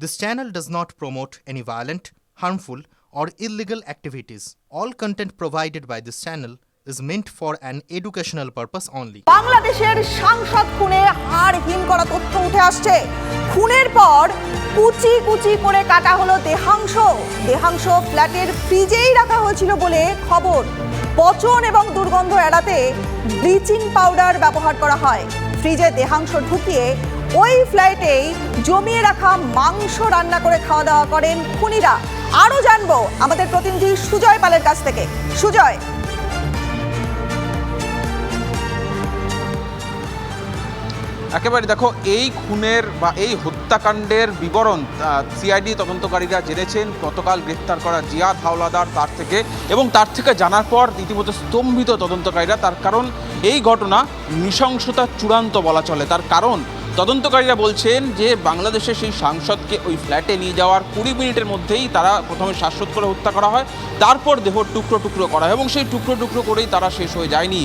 This channel does not promote any violent, harmful, or illegal activities. All content provided by this channel is meant for an educational purpose only. বাংলাদেশের সাংসদ খুনে হাড় হিম করা তথ্য উঠে আসছে খুনের পর কুচি কুচি করে কাটা হলো দেহাংশ দেহাংশ ফ্ল্যাটের ফ্রিজেই রাখা হয়েছিল বলে খবর পচন এবং দুর্গন্ধ এড়াতে ব্লিচিং পাউডার ব্যবহার করা হয় ফ্রিজে দেহাংশ ঢুকিয়ে ওই ফ্ল্যাটেই জমিয়ে রাখা মাংস রান্না করে খাওয়া দাওয়া করেন খুনিরা। আরও জানব আমাদের প্রতিনিধি সুজয় পালের কাছ থেকে। সুজয়। একেবারে দেখো, এই খুনের বা এই হত্যাকাণ্ডের বিবরণ সিআইডি তদন্তকারীরা জেনেছেন, গতকাল গ্রেফতার করা জিয়াদ হাওলাদার তার থেকে এবং তার থেকে জানার পর ইতিমধ্যে স্তম্ভিত তদন্তকারীরা, তার কারণ এই ঘটনা নৃশংসতার চূড়ান্ত বলা চলে। তার কারণ তদন্তকারীরা বলছেন যে বাংলাদেশের সেই সাংসদকে ওই ফ্ল্যাটে নিয়ে যাওয়ার কুড়ি মিনিটের মধ্যেই তারা প্রথমে শ্বাসরোধ করে হত্যা করা হয়, তারপর দেহ টুকরো টুকরো করা হয় এবং সেই টুকরো টুকরো করেই তারা শেষ হয়ে যায়নি।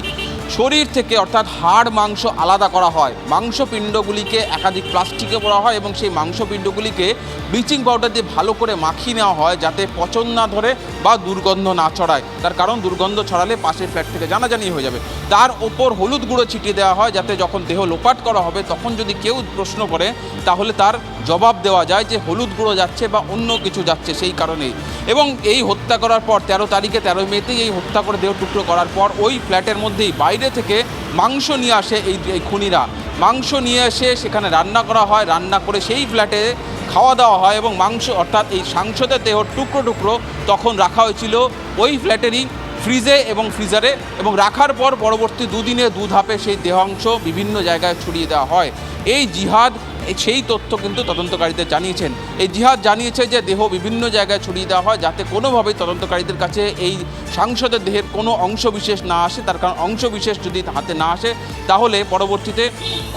শরীর থেকে অর্থাৎ হাড়, মাংস আলাদা করা হয়। মাংসপিণ্ডগুলিকে একাধিক প্লাস্টিকে পড়া হয় এবং সেই মাংসপিণ্ডগুলিকে ব্লিচিং পাউডার দিয়ে ভালো করে মাখিয়ে নেওয়া হয় যাতে পচন না ধরে বা দুর্গন্ধ না ছড়ায়। তার কারণ, দুর্গন্ধ ছড়ালে পাশের ফ্ল্যাট থেকে জানাজানি হয়ে যাবে। তার ওপর হলুদ গুঁড়ো ছিটিয়ে দেওয়া হয় যাতে যখন দেহ লোপাট করা হবে, তখন যদি কেউ প্রশ্ন করে, তাহলে তার জবাব দেওয়া যায় যে হলুদ গুঁড়ো যাচ্ছে বা অন্য কিছু যাচ্ছে সেই কারণেই। এবং এই হত্যা করার পর তেরো তারিখে তেরো মেতেই এই হত্যা করে দেহ টুকরো করার পর ওই ফ্ল্যাটের মধ্যেই বাইরে থেকে মাংস নিয়ে আসে এই খুনিরা। মাংস নিয়ে এসে সেখানে রান্না করা হয়, রান্না করে সেই ফ্ল্যাটে খাওয়া দাওয়া হয় এবং মাংস অর্থাৎ এই সাংসদের দেহ টুকরো টুকরো তখন রাখা হয়েছিল ওই ফ্ল্যাটেরই ফ্রিজে এবং ফ্রিজারে এবং রাখার পর পরবর্তী দুদিনে দু ধাপে সেই দেহাংশ বিভিন্ন জায়গায় ছড়িয়ে দেওয়া হয়। এই জিহাদ সেই তথ্য কিন্তু তদন্তকারীদের জানিয়েছেন। এই জিহাদ জানিয়েছে যে দেহ বিভিন্ন জায়গায় ছড়িয়ে দেওয়া হয় যাতে কোনোভাবেই তদন্তকারীদের কাছে এই সাংসদের দেহের কোনো অংশ বিশেষ না আসে। তার কারণ অংশ বিশেষ যদি হাতে না আসে, তাহলে পরবর্তীতে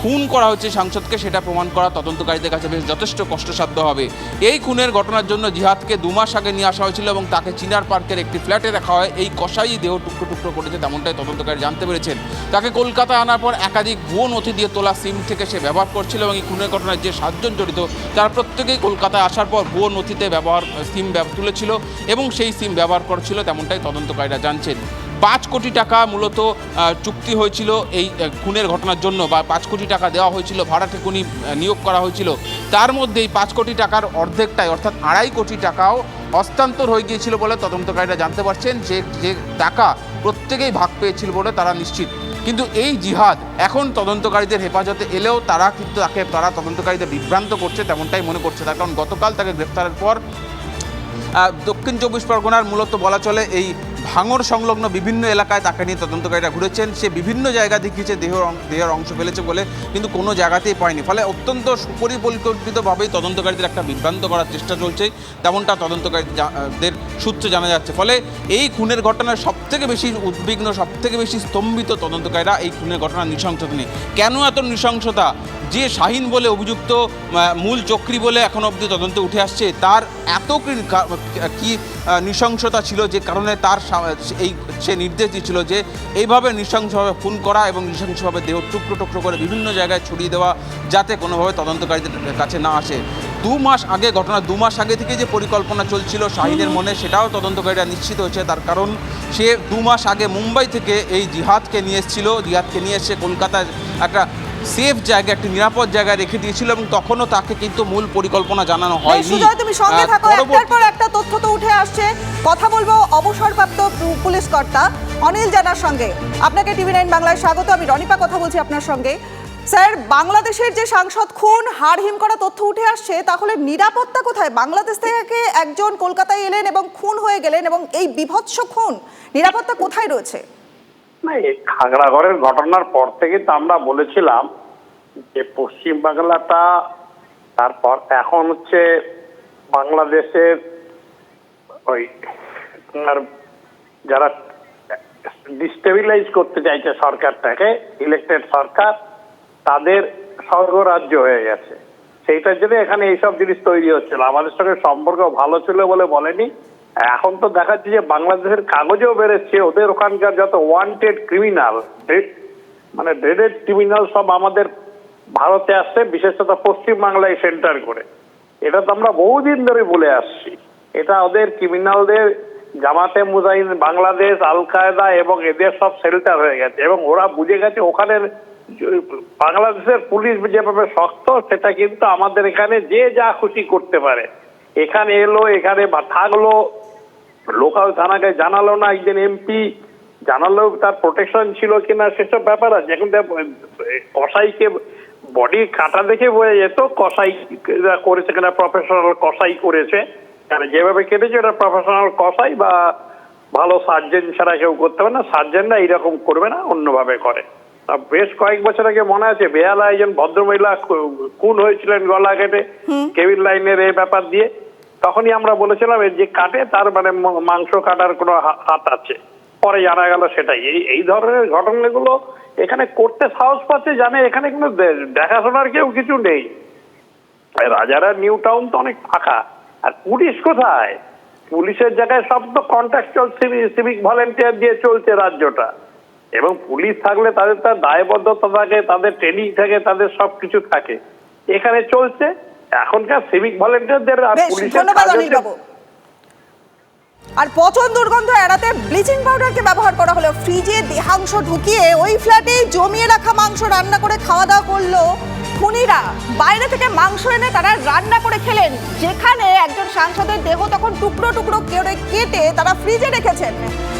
খুন করা হচ্ছে সাংসদকে। সেটা প্রমাণ করা তদন্তকারীদের কাছে বেশ যথেষ্ট কষ্টসাধ্য হবে। এই খুনের ঘটনার জন্য জিহাদকে দু মাস আগে নিয়ে আসা হয়েছিল এবং তাকে চিনার পার্কের একটি ফ্ল্যাটে রাখা হয়। এই কষাই দেহ টুকরো টুকরো করেছে তেমনটাই তদন্তকারী জানতে পেরেছেন। তাকে কলকাতায় আনার পর একাধিক ভুয়ো নথি দিয়ে তোলা সিম থেকে সে ব্যবহার করছিল এবং এই খুনের ঘটনায় যে সাতজন জড়িত, তারা প্রত্যেকেই কলকাতায় আসার পর ভুয়ো নথিতে ব্যবহার সিম তুলেছিল এবং সেই সিম ব্যবহার করছিল, তেমনটাই তদন্তকারীরা জানছেন। পাঁচ কোটি টাকা মূলত চুক্তি হয়েছিল এই খুনের ঘটনার জন্য বা পাঁচ কোটি টাকা দেওয়া হয়েছিল, ভাড়া খুনি নিয়োগ করা হয়েছিল। তার মধ্যে এই পাঁচ কোটি টাকার অর্ধেকটাই, অর্থাৎ আড়াই কোটি টাকাও হস্তান্তর হয়ে গিয়েছিল বলে তদন্তকারীরা জানতে পারছেন যে যে টাকা প্রত্যেকেই ভাগ পেয়েছিল বলে তারা নিশ্চিত। কিন্তু এই জিহাদ এখন তদন্তকারীদের হেফাজতে এলেও তারা কিন্তু তাকে, তারা তদন্তকারীদের বিভ্রান্ত করছে তেমনটাই মনে করছে তার। কারণ গতকাল তাকে গ্রেফতারের পর দক্ষিণ চব্বিশ পরগনার মূলত বলা চলে এই ভাঙর সংলগ্ন বিভিন্ন এলাকায় তাকে নিয়ে তদন্তকারীরা ঘুরেছেন। সে বিভিন্ন জায়গা দেখিয়েছে দেহ দেহের অংশ ফেলেছে বলে, কিন্তু কোনো জায়গাতেই পায়নি। ফলে অত্যন্ত সুপরিকল্পিতভাবেই তদন্তকারীদের একটা বিভ্রান্ত করার চেষ্টা চলছে, তেমনটা তদন্তকারীদের সূত্রে জানা যাচ্ছে। ফলে এই খুনের ঘটনার সবথেকে বেশি উদ্বিগ্ন, সবথেকে বেশি স্তম্ভিত তদন্তকারীরা এই খুনের ঘটনার নৃশংসতা নিয়ে। কেন এত নৃশংসতা? যে শাহিন বলে অভিযুক্ত মূল চক্রী বলে এখন অবধি তদন্তে উঠে আসছে, তার এত কি- নৃশংসতা ছিল যে কারণে তার এই সে নির্দেশ দিচ্ছিল যে এইভাবে নৃশংসভাবে খুন করা এবং নৃশংসভাবে দেহ টুকরো টুকরো করে বিভিন্ন জায়গায় ছড়িয়ে দেওয়া যাতে কোনোভাবে তদন্তকারীদের কাছে না আসে। দু মাস আগে, ঘটনা দু মাস আগে থেকে যে পরিকল্পনা চলছিল শাহিনের মনে, সেটাও তদন্তকারীরা নিশ্চিত হয়েছে। তার কারণ, সে দু মাস আগে মুম্বাই থেকে এই জিহাদকে নিয়ে এসেছিল। জিহাদকে নিয়ে এসে কলকাতায় একটা সেফ জায়গা একটি নিরাপদ জায়গায় রেখে দিয়েছিল এবং তখনও তাকে কিন্তু মূল পরিকল্পনা জানানো হয়নি। তুমি সঙ্গে থাকো একটার পর একটা তথ্য তো উঠে আসছে। কথা বলব অবসরপ্রাপ্ত পুলিশ কর্তা অনিল জানার সঙ্গে। আপনাকে টিভি নাইন বাংলায় স্বাগত। আমি রনিপা কথা বলছি আপনার সঙ্গে। স্যার বাংলাদেশের যে সাংসদ খুন হাড়হিম করা তথ্য উঠে আসছে তাহলে নিরাপত্তা কোথায়? বাংলাদেশ থেকে একজন কলকাতায় এলেন এবং খুন হয়ে গেলেন এবং এই বিভৎস খুন নিরাপত্তা কোথায় রয়েছে? না, এই খাগড়াগড়ের ঘটনার পর থেকে তো আমরা বলেছিলাম যে পশ্চিম বাংলাটা, তারপর এখন হচ্ছে বাংলাদেশের ওই আপনার যারা ডিস্টেবিলাইজ করতে চাইছে সরকারটাকে ইলেকটেড সরকার, তাদের স্বর্গরাজ্য হয়ে গেছে। সেইটার জন্য এখানে এইসব জিনিস তৈরি হচ্ছিল। আমাদের সঙ্গে সম্পর্ক ভালো ছিল বলে বলেনি। এখন তো দেখাচ্ছে যে বাংলাদেশের কাগজেও বেরোচ্ছে। ওদের ওখানকার যত ওয়ান্টেড ক্রিমিনাল মানে ড্রেডেড ক্রিমিনাল সব আমাদের ভারতে আসছে, বিশেষত পশ্চিম বাংলায় সেন্টার করে। এটা তো আমরা বহুদিন ধরে বলে আসছি। এটা ওদের ক্রিমিনালদের জামাতে মুজাহিদ, বাংলাদেশ আল কায়দা এবং এদের সব শেল্টার হয়ে গেছে এবং ওরা বুঝে গেছে ওখানের যে- বাংলাদেশের পুলিশ যেভাবে শক্ত, সেটা কিন্তু আমাদের এখানে যে যা খুশি করতে পারে। এখানে এলো, এখানে থাকল লোকাল থানাকে জানালো না একজন এমপি জানালো তার প্রোটেকশন ছিল কিনা সেসব ব্যাপার আছে। এখন কসাইকে বডি কাটা দেখে বোঝা যেত কসাই করেছে কিনা প্রফেশনাল কসাই করেছে। যেভাবে কেটেছে ওটা প্রফেশনাল কসাই বা ভালো সার্জেন ছাড়া কেউ করতে পারে না। সার্জেনরা এইরকম করবে না অন্যভাবে করে। তা বেশ কয়েক বছর আগে মনে আছে বেহালা একজন ভদ্রমহিলা খুন হয়েছিলেন গলা কেটে কেবিন লাইনের এই ব্যাপার দিয়ে। তখনই আমরা বলেছিলাম যে কাটে, তার মানে মাংস কাটার কোনো হাত আছে। পরে জানা গেল সেটাই। এই এই ধরনের ঘটনাগুলো এখানে করতে সাহস পাচ্ছে জানে, এখানে কিন্তু দেখাশোনার কেউ কিছু নেই। রাজারা নিউ টাউন তো অনেক ফাঁকা। আর পুলিশ কোথায়? পুলিশের জায়গায় সব তো কন্ট্রাকচুয়াল সিভিক ভলেন্টিয়ার দিয়ে চলছে রাজ্যটা। এবং পুলিশ থাকলে তাদের তার দায়বদ্ধতা থাকে, তাদের ট্রেনিং থাকে, তাদের সব কিছু থাকে। এখানে চলছে। এখনকার সিভিক ভলেন্টিয়ারদের আর পুলিশের আর পচন দুর্গন্ধ এড়াতে ব্লিচিং পাউডারকে ব্যবহার করা হলো। ফ্রিজে দেহাংশ ঢুকিয়ে ওই ফ্ল্যাটে জমিয়ে রাখা মাংস রান্না করে খাওয়া দাওয়া করল খুনিরা বাইরে থেকে মাংস এনে তারা রান্না করে খেলেন। যেখানে একজন সাংসদের দেহ তখন টুকরো টুকরো কেড়ে কেটে তারা ফ্রিজে রেখেছেন।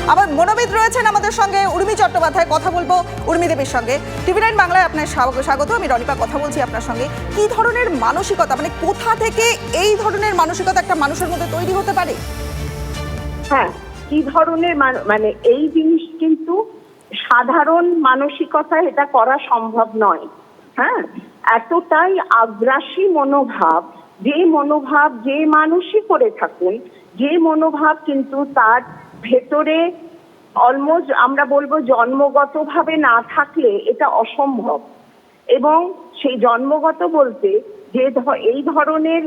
আবার মনোবিদ রয়েছেন আমাদের সঙ্গে উর্মি চট্টোপাধ্যায়, কথা বলব উর্মি দেবীর সঙ্গে। টিভি নাইন বাংলায় আপনার স্বাগত- আমি রনিপা, কথা বলছি আপনার সঙ্গে। কি ধরনের মানসিকতা মানে কোথা থেকে এই ধরনের মানসিকতা একটা মানুষের মধ্যে তৈরি হতে পারে? হ্যাঁ কি ধরনের মানে এই জিনিস কিন্তু সাধারণ মানসিকতা এটা করা সম্ভব নয়। হ্যাঁ এতটাই আগ্রাসী মনোভাব, যে মনোভাব, যে মানুষই করে থাকুন, যে মনোভাব কিন্তু তার ভেতরে অলমোস্ট আমরা বলব জন্মগতভাবে না থাকলে এটা অসম্ভব। এবং সেই জন্মগত বলতে যে এই ধরনের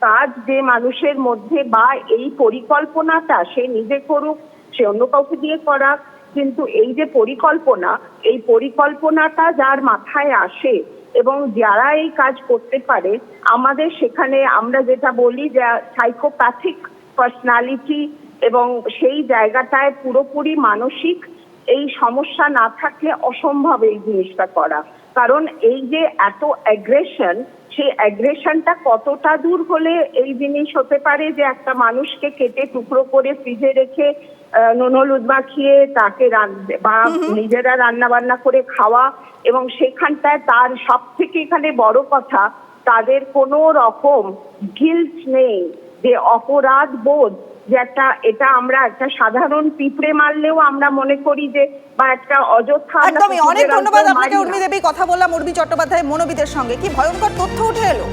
কাজ যে মানুষের মধ্যে বা এই পরিকল্পনাটা সে নিজে করুক, সে অন্য কাউকে দিয়ে করাক, কিন্তু এই যে পরিকল্পনা, এই পরিকল্পনাটা যার মাথায় আসে এবং যারা এই কাজ করতে পারে, আমাদের সেখানে আমরা যেটা বলি যে সাইকোপ্যাথিক পার্সোনালিটি এবং সেই জায়গাটায় পুরোপুরি মানসিক এই সমস্যা না থাকলে অসম্ভব এই জিনিসটা করা। কারণ এই যে এত অ্যাগ্রেশন সেই অ্যাগ্রেশনটা কতটা দূর হলে এই জিনিস হতে পারে যে একটা মানুষকে কেটে টুকরো করে ফ্রিজে রেখে নুন হলুদ মাখিয়ে তাকে বা নিজেরা রান্না বান্না করে খাওয়া এবং সেখানটায় তার সব থেকে এখানে বড় কথা তাদের কোনো রকম গিল্ট নেই যে অপরাধ বোধ যে একটা এটা আমরা একটা সাধারণ পিঁপড়ে মারলেও আমরা মনে করি যে বা একটা অযথা একদমই অনেক ধন্যবাদ আপনাকে উর্মি দেবী কথা বললাম উর্মি চট্টোপাধ্যায় মনোবিদের সঙ্গে। কি ভয়ঙ্কর তথ্য উঠে এলো।